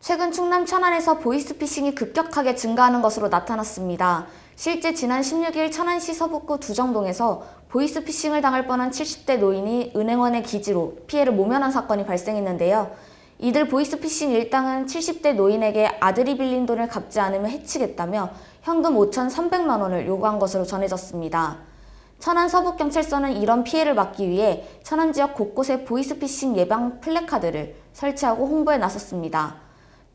최근 충남 천안에서 보이스피싱이 급격하게 증가하는 것으로 나타났습니다. 실제 지난 16일 천안시 서북구 두정동에서 보이스피싱을 당할 뻔한 70대 노인이 은행원의 기지로 피해를 모면한 사건이 발생했는데요. 이들 보이스피싱 일당은 70대 노인에게 아들이 빌린 돈을 갚지 않으면 해치겠다며 현금 5,300만 원을 요구한 것으로 전해졌습니다. 천안 서북경찰서는 이런 피해를 막기 위해 천안 지역 곳곳에 보이스피싱 예방 플래카드를 설치하고 홍보에 나섰습니다.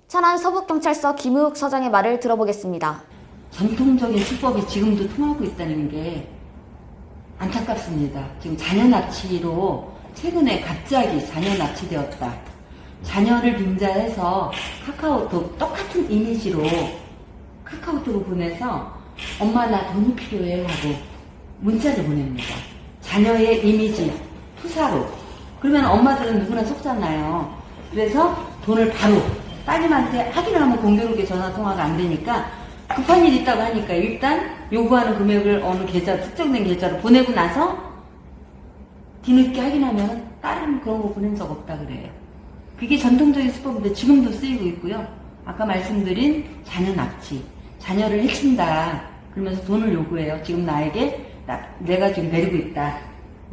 천안 서북경찰서 김우욱 서장의 말을 들어보겠습니다. 전통적인 수법이 지금도 통하고 있다는 게 안타깝습니다. 지금 자녀 납치로 최근에 갑자기 자녀 납치되었다. 자녀를 빙자해서 카카오톡 똑같은 이미지로 카카오톡을 보내서 엄마 나 돈이 필요해 하고 문자를 보냅니다. 자녀의 이미지 투사로. 그러면 엄마들은 누구나 속잖아요. 그래서 돈을 바로 따님한테 확인하면 공교롭게 전화 통화가 안 되니까 급한 일 있다고 하니까 일단 요구하는 금액을 어느 계좌 특정된 계좌로 보내고 나서 뒤늦게 확인하면 딸은 그런 거 보낸 적 없다 그래요. 그게 전통적인 수법인데 지금도 쓰이고 있고요. 아까 말씀드린 자녀 납치, 자녀를 해친다. 그러면서 돈을 요구해요. 지금 나에게 나, 내가 지금 데리고 있다.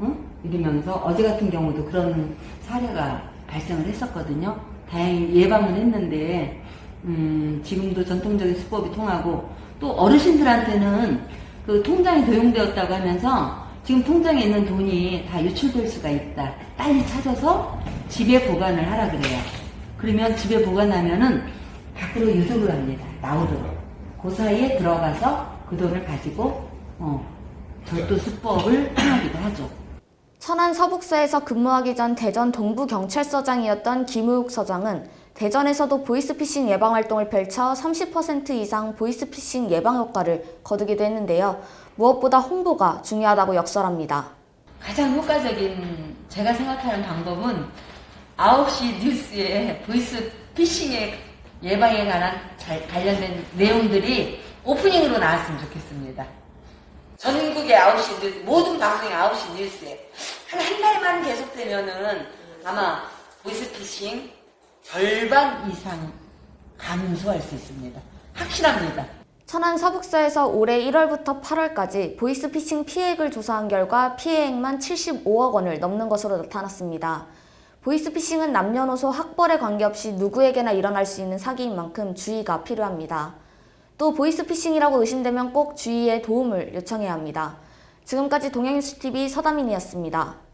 응? 이러면서 어제 같은 경우도 그런 사례가 발생을 했었거든요. 다행히 예방은 했는데 음, 지금도 전통적인 수법이 통하고 또 어르신들한테는 그 통장이 도용되었다고 하면서 지금 통장에 있는 돈이 다 유출될 수가 있다. 빨리 찾아서 집에 보관을 하라 그래요. 그러면 집에 보관하면은 밖으로 유도를 합니다. 나오도록. 그 사이에 들어가서 그 돈을 가지고 어, 절도 수법을 행하기도 하죠. 천안 서북서에서 근무하기 전 대전 동부경찰서장이었던 김우욱 서장은 대전에서도 보이스피싱 예방 활동을 펼쳐 30% 이상 보이스피싱 예방 효과를 거두기도 했는데요. 무엇보다 홍보가 중요하다고 역설합니다. 가장 효과적인 제가 생각하는 방법은 9시 뉴스에 보이스 피싱의 예방에 관한 잘 관련된 내용들이 오프닝으로 나왔으면 좋겠습니다. 전국의 9시 뉴스, 모든 방송의 9시 뉴스에 한 한 달만 계속되면은 아마 보이스 피싱 절반 이상 감소할 수 있습니다. 확실합니다. 천안 서북서에서 올해 1월부터 8월까지 보이스피싱 피해액을 조사한 결과 피해액만 75억 원을 넘는 것으로 나타났습니다. 보이스피싱은 남녀노소 학벌에 관계없이 누구에게나 일어날 수 있는 사기인 만큼 주의가 필요합니다. 또 보이스피싱이라고 의심되면 꼭 주의의 도움을 요청해야 합니다. 지금까지 동행뉴스TV 서다민이었습니다.